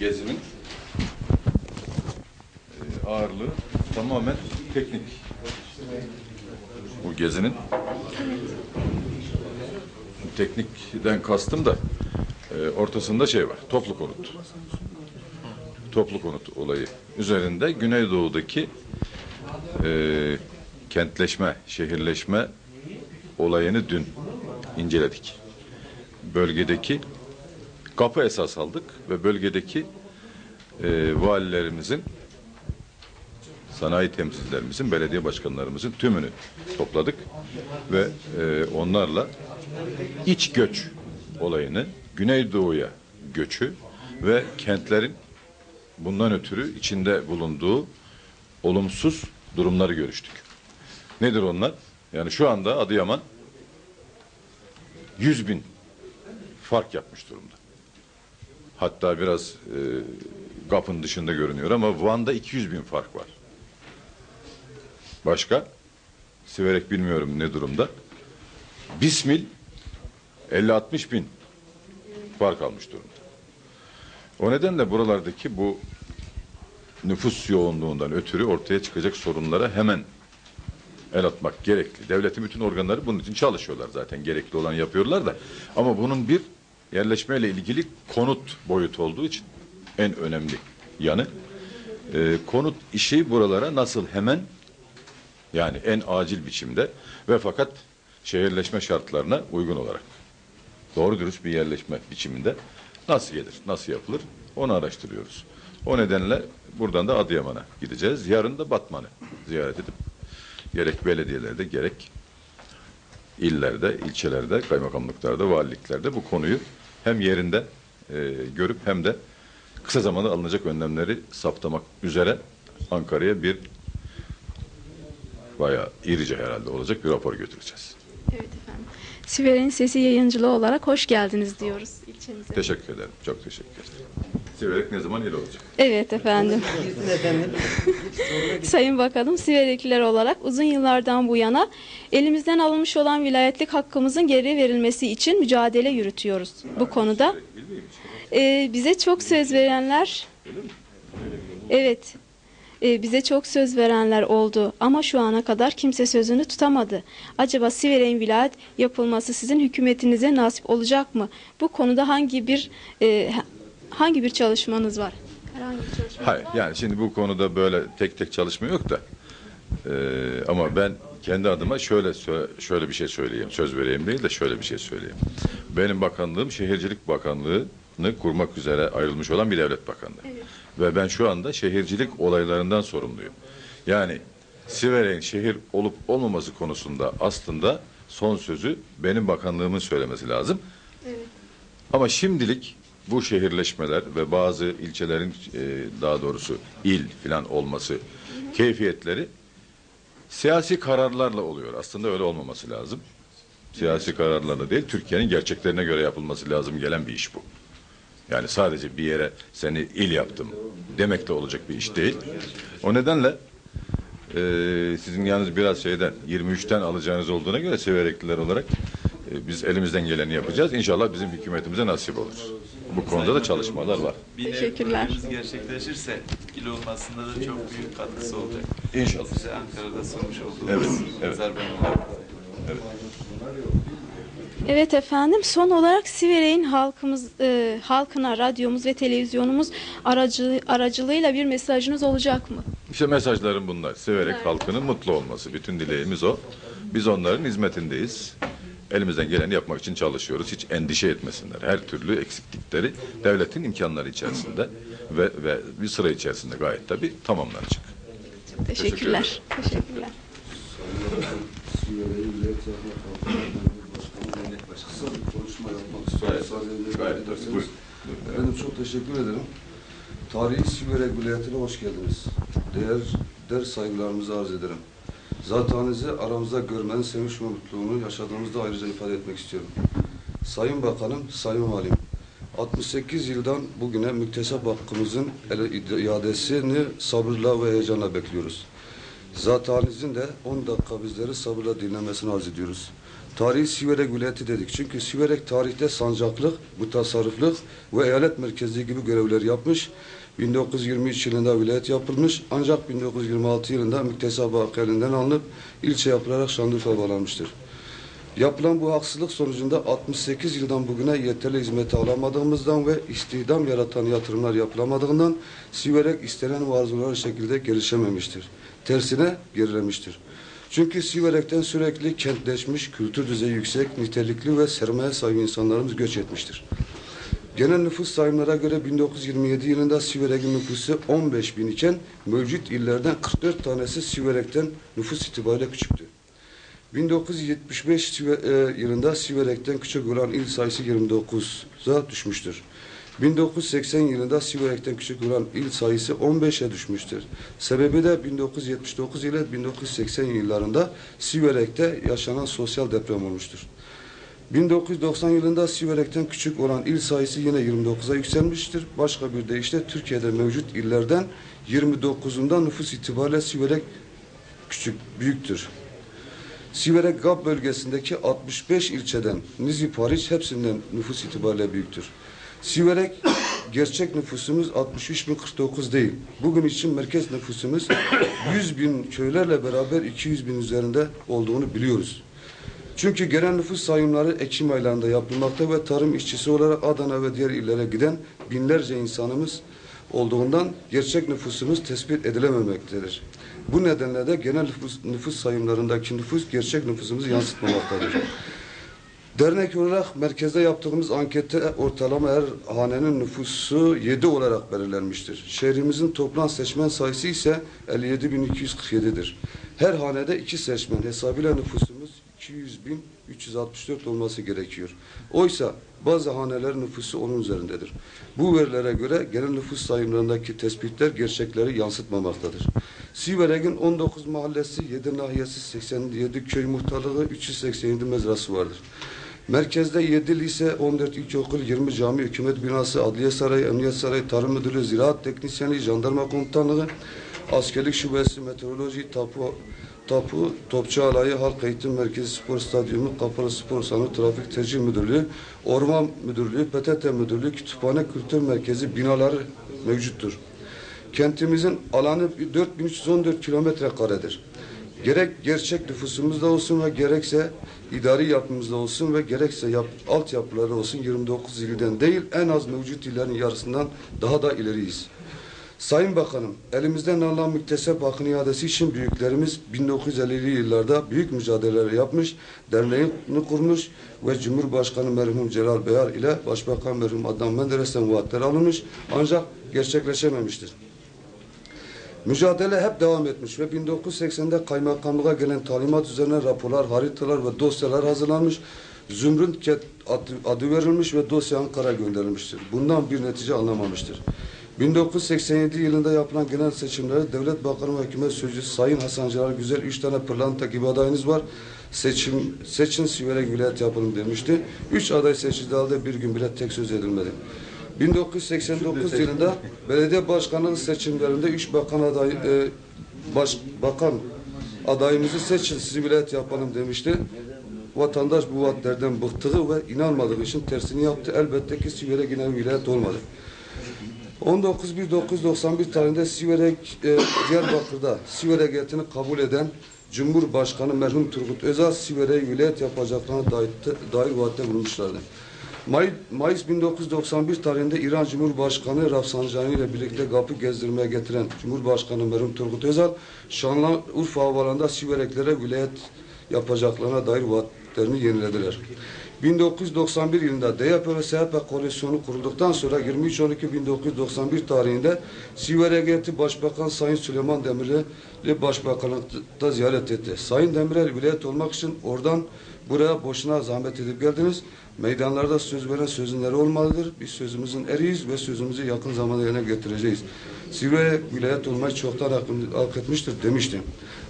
gezinin e, ağırlığı tamamen teknik. Bu gezinin teknikten kastım da e, ortasında şey var. Toplu konut. Toplu konut olayı üzerinde Güneydoğu'daki e, kentleşme, şehirleşme olayını dün inceledik. Bölgedeki kapı esas aldık ve bölgedeki e, valilerimizin, sanayi temsilcilerimizin, belediye başkanlarımızın tümünü topladık ve e, onlarla iç göç olayını, Güneydoğu'ya göçü ve kentlerin bundan ötürü içinde bulunduğu olumsuz durumları görüştük. Nedir onlar? Yani şu anda Adıyaman 100 bin fark yapmış durumda. Hatta biraz e, GAP'ın dışında görünüyor ama Van'da 200 bin fark var. Başka? Siverek bilmiyorum ne durumda. Bismil 50-60 bin fark almış durumda. O nedenle buralardaki bu nüfus yoğunluğundan ötürü ortaya çıkacak sorunlara hemen el atmak gerekli. Devletin bütün organları bunun için çalışıyorlar zaten. Gerekli olan yapıyorlar da. Ama bunun bir yerleşmeyle ilgili konut boyutu olduğu için en önemli yanı e, konut işi buralara nasıl hemen yani en acil biçimde ve fakat şehirleşme şartlarına uygun olarak doğru dürüst bir yerleşme biçiminde nasıl gelir, nasıl yapılır onu araştırıyoruz. O nedenle buradan da Adıyaman'a gideceğiz. Yarın da Batman'ı ziyaret edip gerek belediyelerde gerek illerde, ilçelerde, kaymakamlıklarda, valiliklerde bu konuyu hem yerinde e, görüp hem de kısa zamanda alınacak önlemleri saptamak üzere Ankara'ya bir bayağı irice herhalde olacak bir rapor götüreceğiz. Evet efendim. Siver'in Sesi yayıncılığı olarak hoş geldiniz diyoruz ilçemize. Teşekkür ederim. Çok teşekkür ederim. Siverek ne zaman il olacak? Evet efendim. Sayın Bakanım, Siverekliler olarak uzun yıllardan bu yana elimizden alınmış olan vilayetlik hakkımızın geri verilmesi için mücadele yürütüyoruz. Bu konuda Ee, bize çok söz verenler, evet, Ee, bize çok söz verenler oldu ama şu ana kadar kimse sözünü tutamadı. Acaba Siverek'in vilayet yapılması sizin hükümetinize nasip olacak mı? Bu konuda hangi bir e, hangi bir çalışmanız var? Herhangi bir çalışma. Hayır yani şimdi bu konuda böyle tek tek çalışma yok da Ee, ama ben kendi adıma şöyle şöyle bir şey söyleyeyim. Söz vereyim değil de şöyle bir şey söyleyeyim. Benim bakanlığım Şehircilik Bakanlığı'nı kurmak üzere ayrılmış olan bir devlet bakanlığı. Ve ben şu anda şehircilik olaylarından sorumluyum. Yani Siverek'in şehir olup olmaması konusunda aslında son sözü benim bakanlığımın söylemesi lazım. Ama şimdilik bu şehirleşmeler ve bazı ilçelerin e, daha doğrusu il filan olması keyfiyetleri siyasi kararlarla oluyor. Aslında öyle olmaması lazım. Siyasi kararlarla değil, Türkiye'nin gerçeklerine göre yapılması lazım gelen bir iş bu. Yani sadece bir yere seni il yaptım demekle olacak bir iş değil. O nedenle e, sizin yalnız biraz şeyden 23'ten alacağınız olduğuna göre severekliler olarak e, biz elimizden geleni yapacağız. İnşallah bizim hükümetimize nasip olur. Bu konuda da çalışmalar var. Bir Teşekkürler. gerçekleşirse il olmasında da çok büyük katkısı olacak. İnşallah. Size Ankara'da sunmuş olduğumuz Evet, evet. beyanları. Evet efendim son olarak Siverek'in halkımız e, halkına radyomuz ve televizyonumuz aracı, aracılığıyla bir mesajınız olacak mı? İşte mesajlarım bunlar. Severek halkının mutlu olması. Bütün dileğimiz o. Biz onların hizmetindeyiz. Elimizden geleni yapmak için çalışıyoruz. Hiç endişe etmesinler. Her türlü eksiklikleri devletin imkanları içerisinde ve, ve bir sıra içerisinde gayet tabii tamamlanacak. Çok teşekkürler. Teşekkürler. Buyurun. Efendim çok teşekkür ederim. Tarihi Siverek vilayetine hoş geldiniz. Değer, der saygılarımızı arz ederim. Zatınızı aramızda görmenin sevinç ve mutluluğunu yaşadığımızda ayrıca ifade etmek istiyorum. Sayın Bakanım, Sayın Valim, 68 yıldan bugüne müktesep hakkımızın iadesini sabırla ve heyecanla bekliyoruz. Zatenizin de 10 dakika bizleri sabırla dinlemesini arz ediyoruz. Tarihi Siverek vilayeti dedik. Çünkü Siverek tarihte sancaklık, mutasarrıflık ve eyalet merkezliği gibi görevler yapmış. 1923 yılında vilayet yapılmış ancak 1926 yılında müktesap hakkı elinden alınıp ilçe yapılarak Şanlıurfa bağlanmıştır. Yapılan bu haksızlık sonucunda 68 yıldan bugüne yeterli hizmeti alamadığımızdan ve istihdam yaratan yatırımlar yapılamadığından Siverek istenen ve şekilde gelişememiştir. Tersine gerilemiştir. Çünkü Siverek'ten sürekli kentleşmiş, kültür düzeyi yüksek, nitelikli ve sermaye sahibi insanlarımız göç etmiştir. Genel nüfus sayımlara göre 1927 yılında Siverek'in nüfusu 15 bin iken mevcut illerden 44 tanesi Siverek'ten nüfus itibariyle küçüktü. 1975 Sive- e, yılında Siverek'ten küçük olan il sayısı 29'a düşmüştür. 1980 yılında Siverek'ten küçük olan il sayısı 15'e düşmüştür. Sebebi de 1979 ile 1980 yıllarında Siverek'te yaşanan sosyal deprem olmuştur. 1990 yılında Siverek'ten küçük olan il sayısı yine 29'a yükselmiştir. Başka bir deyişle Türkiye'de mevcut illerden 29'unda nüfus itibariyle Siverek küçük, büyüktür. Siverek Gap bölgesindeki 65 ilçeden Nizip hariç hepsinden nüfus itibariyle büyüktür. Siverek gerçek nüfusumuz 63.049 değil. Bugün için merkez nüfusumuz 100 bin köylerle beraber 200 bin üzerinde olduğunu biliyoruz. Çünkü genel nüfus sayımları Ekim aylarında yapılmakta ve tarım işçisi olarak Adana ve diğer illere giden binlerce insanımız olduğundan gerçek nüfusumuz tespit edilememektedir. Bu nedenle de genel nüfus, nüfus sayımlarındaki nüfus gerçek nüfusumuzu yansıtmamaktadır. Dernek olarak merkezde yaptığımız ankette ortalama her hanenin nüfusu 7 olarak belirlenmiştir. Şehrimizin toplam seçmen sayısı ise 57.247'dir. Her hanede iki seçmen hesabıyla nüfusumuz 200.364 olması gerekiyor. Oysa bazı hanelerin nüfusu onun üzerindedir. Bu verilere göre genel nüfus sayımlarındaki tespitler gerçekleri yansıtmamaktadır. Siverek'in 19 mahallesi, 7 nahiyesi, 87 köy muhtarlığı, 387 mezrası vardır. Merkezde 7 lise, 14 ilkokul, 20 cami, hükümet binası, adliye sarayı, emniyet sarayı, tarım müdürlüğü, ziraat teknisyeni, jandarma komutanlığı, askerlik şubesi, meteoroloji, tapu, tapu, topçu alayı, halk eğitim merkezi, spor stadyumu, kapalı spor salonu, trafik tercih müdürlüğü, orman müdürlüğü, PTT müdürlüğü, kütüphane, kültür merkezi binaları mevcuttur. Kentimizin alanı 4314 kilometre karedir. Gerek gerçek nüfusumuzda olsun ve gerekse idari yapımızda olsun ve gerekse yap, altyapıları olsun 29 ilden değil en az mevcut illerin yarısından daha da ileriyiz. Sayın Bakanım, elimizden alınan müktesep hakkın iadesi için büyüklerimiz 1950'li yıllarda büyük mücadeleler yapmış, derneğini kurmuş ve Cumhurbaşkanı merhum Celal Beyar ile Başbakan merhum Adnan Menderes'ten vaatler alınmış ancak gerçekleşememiştir. Mücadele hep devam etmiş ve 1980'de kaymakamlığa gelen talimat üzerine raporlar, haritalar ve dosyalar hazırlanmış. Zümrüt adı verilmiş ve dosya Ankara gönderilmiştir. Bundan bir netice alınamamıştır. 1987 yılında yapılan genel seçimlerde Devlet Bakanı ve Hükümet Sözcüsü Sayın Hasan Celal Güzel üç tane pırlanta gibi adayınız var. Seçim, seçin Siverek vilayet yapalım demişti. Üç aday seçildiği halde bir gün bile tek söz edilmedi. 1989 yılında belediye başkanlığı seçimlerinde üç bakan aday e, baş, bakan adayımızı seçin sizi vilayet yapalım demişti. Vatandaş bu vaatlerden bıktığı ve inanmadığı için tersini yaptı. Elbette ki Siverek yine vilayet olmadı. 19.1991 tarihinde Siverek e, Diyarbakır'da Siverek heyetini kabul eden Cumhurbaşkanı merhum Turgut Özal Siverek'e vilayet yapacaklarına dair, dair vaatte bulunmuşlardı. May, Mayıs 1991 tarihinde İran Cumhurbaşkanı Rafsanjani ile birlikte kapı gezdirmeye getiren Cumhurbaşkanı merhum Turgut Özal Şanlıurfa Havalanı'nda Sivereklere vilayet yapacaklarına dair vaatlerini yenilediler. 1991 yılında DYP ve SHP koalisyonu kurulduktan sonra 23.12.1991 tarihinde Siverek heyeti Başbakan Sayın Süleyman Demirel'i Başbakanlıkta ziyaret etti. Sayın Demirel vilayet olmak için oradan buraya boşuna zahmet edip geldiniz. Meydanlarda söz veren sözünleri olmalıdır. Biz sözümüzün eriyiz ve sözümüzü yakın zamanda yerine getireceğiz. Siverek vilayet olmayı çoktan hak etmiştir demişti.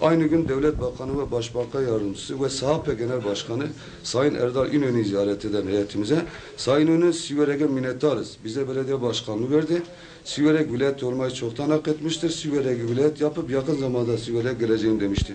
Aynı gün Devlet Bakanı ve Başbakan Yardımcısı ve SHP Genel Başkanı Sayın Erdal İnönü'yü ziyaret eden heyetimize Sayın İnönü Siverek'e minnettarız. Bize belediye başkanlığı verdi. Siverek vilayet olmayı çoktan hak etmiştir. Siverek'i vilayet yapıp yakın zamanda Siverek geleceğim demişti.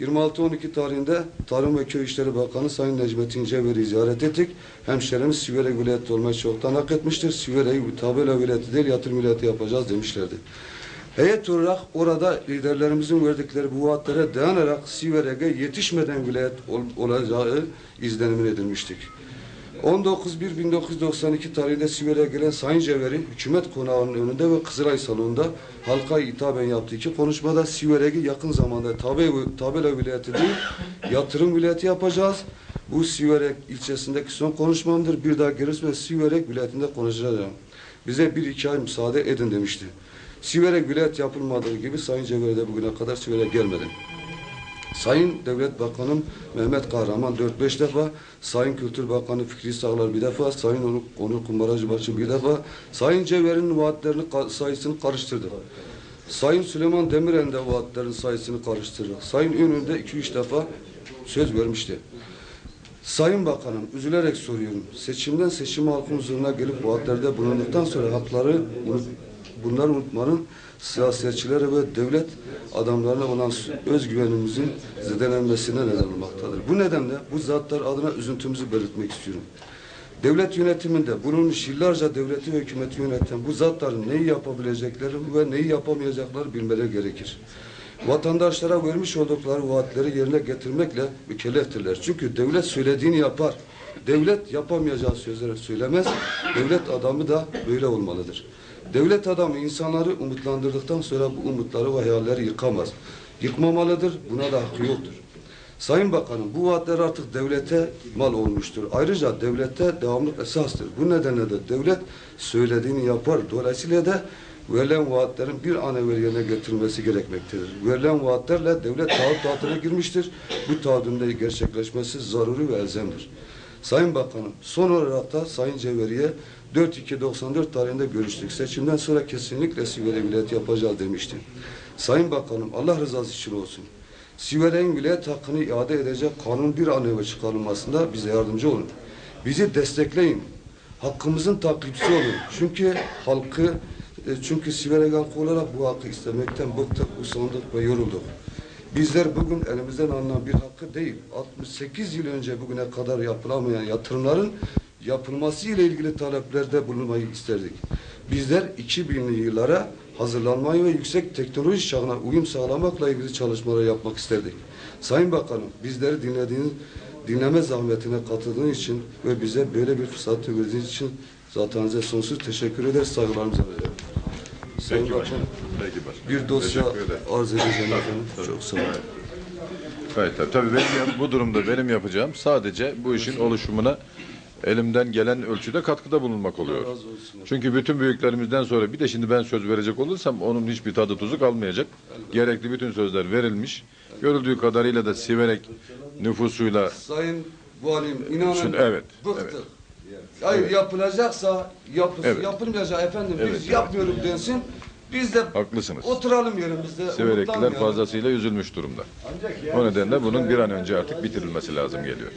26-12 tarihinde Tarım ve Köy İşleri Bakanı Sayın Necmettin Cevher'i ziyaret ettik. Hemşerimiz Siverek vilayeti olmayı çoktan hak etmiştir. Siverek'i tabela vilayeti değil yatırım vilayeti yapacağız demişlerdi. Heyet olarak orada liderlerimizin verdikleri bu vaatlere dayanarak Siverek'e yetişmeden vilayet ol- olacağı izlenimini edilmiştik. 19.1.1992 tarihinde Siverek'e gelen Sayın Cevher'i hükümet konağının önünde ve Kızılay salonunda halka hitaben yaptığı iki konuşmada Siverek'i yakın zamanda tabe, tabela vilayeti değil yatırım vilayeti yapacağız. Bu Siverek ilçesindeki son konuşmamdır. Bir daha gelirse Siverek vilayetinde konuşacağım. Bize bir iki ay müsaade edin demişti. Siverek vilayet yapılmadığı gibi Sayın Cevher'e bugüne kadar Siverek gelmedi. Sayın Devlet Bakanım Mehmet Kahraman 4-5 defa, Sayın Kültür Bakanı Fikri Sağlar bir defa, Sayın Onur, Onur Kumbaracıbaşı bir defa, Sayın Cevher'in vaatlerini sayısını karıştırdı. Sayın Süleyman Demirel'in de vaatlerin sayısını karıştırdı. Sayın Ünlü'nde 2-3 defa söz vermişti. Sayın Bakanım, üzülerek soruyorum. Seçimden seçime halkın huzuruna gelip vaatlerde bulunduktan sonra hakları bunları unutmanın siyasetçilere ve devlet adamlarına olan özgüvenimizin zedelenmesine neden olmaktadır. Bu nedenle bu zatlar adına üzüntümüzü belirtmek istiyorum. Devlet yönetiminde bulunmuş yıllarca devleti ve hükümeti yöneten bu zatların neyi yapabilecekleri ve neyi yapamayacakları bilmeleri gerekir. Vatandaşlara vermiş oldukları vaatleri yerine getirmekle mükelleftirler. Çünkü devlet söylediğini yapar. Devlet yapamayacağı sözleri söylemez. Devlet adamı da böyle olmalıdır. Devlet adamı insanları umutlandırdıktan sonra bu umutları ve hayalleri yıkamaz. Yıkmamalıdır. Buna da hakkı yoktur. Sayın Bakanım bu vaatler artık devlete mal olmuştur. Ayrıca devlette devamlık esastır. Bu nedenle de devlet söylediğini yapar. Dolayısıyla da verilen vaatlerin bir an evvel yerine getirilmesi gerekmektedir. Verilen vaatlerle devlet taahhüt tahtına girmiştir. Bu taahhütün de gerçekleşmesi zaruri ve elzemdir. Sayın Bakanım, son olarak da Sayın Cevheri'ye 4-2-94 tarihinde görüştük. Seçimden sonra kesinlikle Sivri Vilayet yapacağız demişti. Sayın Bakanım, Allah rızası için olsun. Siverek'in vilayet hakkını iade edecek kanun bir an evvel çıkarılmasında bize yardımcı olun. Bizi destekleyin. Hakkımızın takipçisi olun. Çünkü halkı, e, çünkü Siverek halkı olarak bu hakkı istemekten bıktık, usandık ve yorulduk. Bizler bugün elimizden alınan bir hakkı değil, 68 yıl önce bugüne kadar yapılamayan yatırımların yapılması ile ilgili taleplerde bulunmayı isterdik. Bizler 2000'li yıllara hazırlanmayı ve yüksek teknoloji çağına uyum sağlamakla ilgili çalışmalar yapmak isterdik. Sayın Bakanım, bizleri dinlediğiniz, dinleme zahmetine katıldığınız için ve bize böyle bir fırsat verdiğiniz için zatenize sonsuz teşekkür ederiz, saygılarımızı ederim. Sayın Peki. Bakanım, Peki başkanım. bir dosya arz edeceğim efendim. Çok sağ olun. Evet tabii. Tabii benim bu durumda benim yapacağım sadece bu işin oluşumuna elimden gelen ölçüde katkıda bulunmak oluyor. Çünkü bütün büyüklerimizden sonra bir de şimdi ben söz verecek olursam onun hiçbir tadı tuzu kalmayacak. Gerekli bütün sözler verilmiş. Görüldüğü kadarıyla da Siverek nüfusuyla Sayın Valim inanın Şimdi evet, bıktık. evet. Hayır yapılacaksa yapılsın. Evet. Yapılmayacak efendim Evet, biz evet. yapmıyoruz densin. Biz de haklısınız. oturalım yerimizde. Umutlanmayalım. fazlasıyla üzülmüş durumda. O nedenle bunun bir an önce artık bitirilmesi lazım geliyor.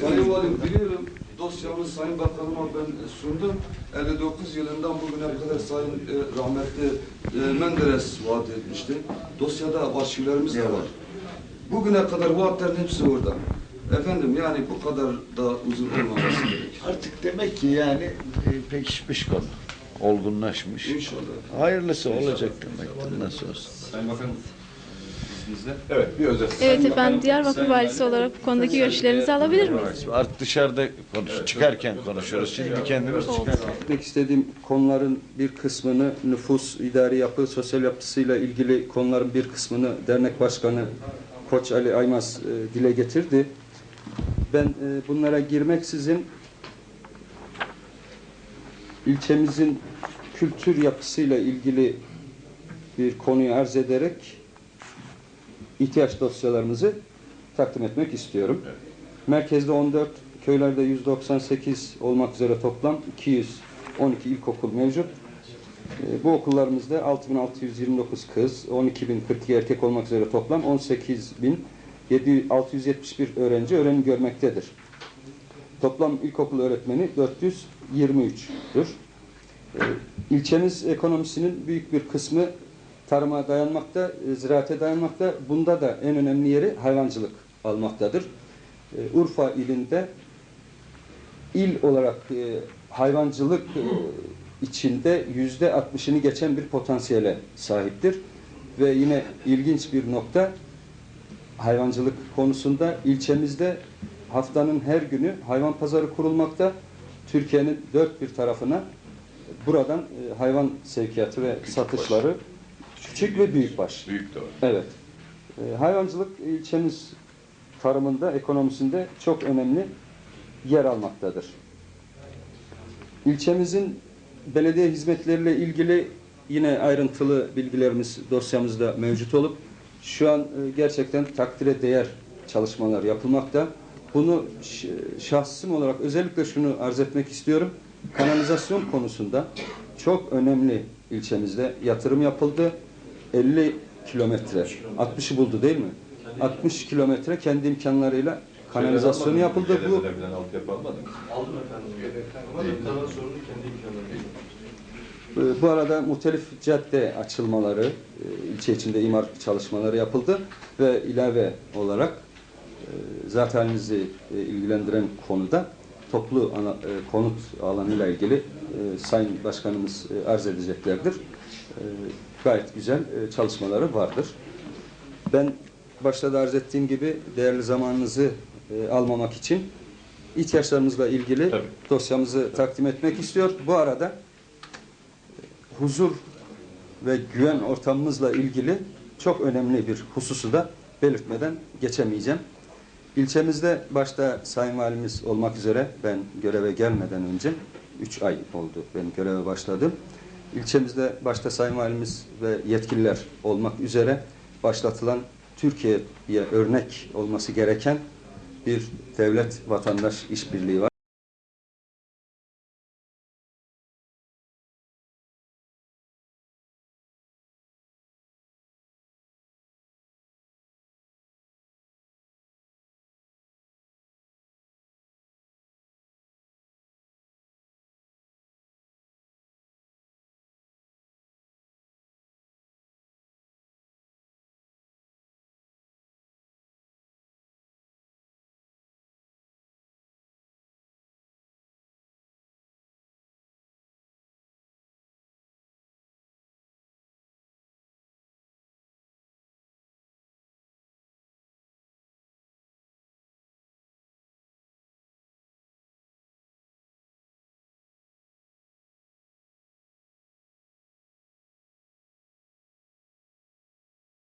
Sayın Valim biliyorum dosyamı Sayın Bakanıma ben sundum. 59 yılından bugüne kadar Sayın e, rahmetli e, Menderes vaat etmişti. Dosyada arşivlerimiz de var. Bugüne kadar vaatlerin hepsi orada. Efendim yani bu kadar da uzun olmaması gerekir. Artık demek ki yani e, pekişmiş konu. Olgunlaşmış. İnşallah. Hayırlısı olacak demektir nasıl olsa. Sayın Bakanım. Evet bir özet. Evet efendim Diyarbakır Valisi olarak bu konudaki görüşlerinizi alabilir miyiz? Artık dışarıda konuş, çıkarken konuşuyoruz. Şimdi kendimiz çıkarken. Etmek istediğim konuların bir kısmını nüfus, idari yapı, sosyal yapısıyla ilgili konuların bir kısmını dernek başkanı Koç Ali Aymaz e, dile getirdi. Ben e, bunlara girmeksizin ilçemizin kültür yapısıyla ilgili bir konuyu arz ederek ihtiyaç dosyalarımızı takdim etmek istiyorum. Merkezde 14, köylerde 198 olmak üzere toplam 212 ilkokul mevcut. Ee, Bu okullarımızda 6629 kız, 12042 erkek olmak üzere toplam 18671 öğrenci öğrenim görmektedir. Toplam ilkokul öğretmeni 423'tür. Ee, İlçemiz ekonomisinin büyük bir kısmı tarıma dayanmakta, e, ziraate dayanmakta. Bunda da en önemli yeri hayvancılık almaktadır. E, Urfa ilinde il olarak e, hayvancılık e, içinde yüzde 60'ını geçen bir potansiyele sahiptir. Ve yine ilginç bir nokta hayvancılık konusunda ilçemizde haftanın her günü hayvan pazarı kurulmakta. Türkiye'nin dört bir tarafına buradan e, hayvan sevkiyatı ve satışları küçük ve. Büyük de var. Evet. E, hayvancılık ilçemiz tarımında, ekonomisinde çok önemli yer almaktadır. İlçemizin belediye hizmetleriyle ilgili yine ayrıntılı bilgilerimiz dosyamızda mevcut olup şu an e, gerçekten takdire değer çalışmalar yapılmakta. Bunu şahsım olarak özellikle şunu arz etmek istiyorum. Kanalizasyon konusunda çok önemli ilçemizde yatırım yapıldı. 50 kilometre, 60'ı buldu değil mi? 60 kilometre kendi imkanlarıyla kanalizasyonu yapıldı. Bu mı? Ee, Bu arada muhtelif cadde açılmaları, e, ilçe içinde imar çalışmaları yapıldı ve ilave olarak e, zaten halinizi e, ilgilendiren konuda toplu ana- e, konut alanıyla ilgili e, Sayın Başkanımız e, arz edeceklerdir. E, Gayet güzel e, çalışmaları vardır. Ben başta da arz ettiğim gibi değerli zamanınızı e, almamak için ihtiyaçlarımızla ilgili Tabii. dosyamızı takdim etmek istiyor. Bu arada huzur ve güven ortamımızla ilgili çok önemli bir hususu da belirtmeden geçemeyeceğim. İlçemizde başta Sayın Valimiz olmak üzere ben göreve gelmeden önce 3 ay oldu benim göreve başladım. İlçemizde başta Sayın Valimiz ve yetkililer olmak üzere başlatılan Türkiye'ye örnek olması gereken bir devlet vatandaş işbirliği var.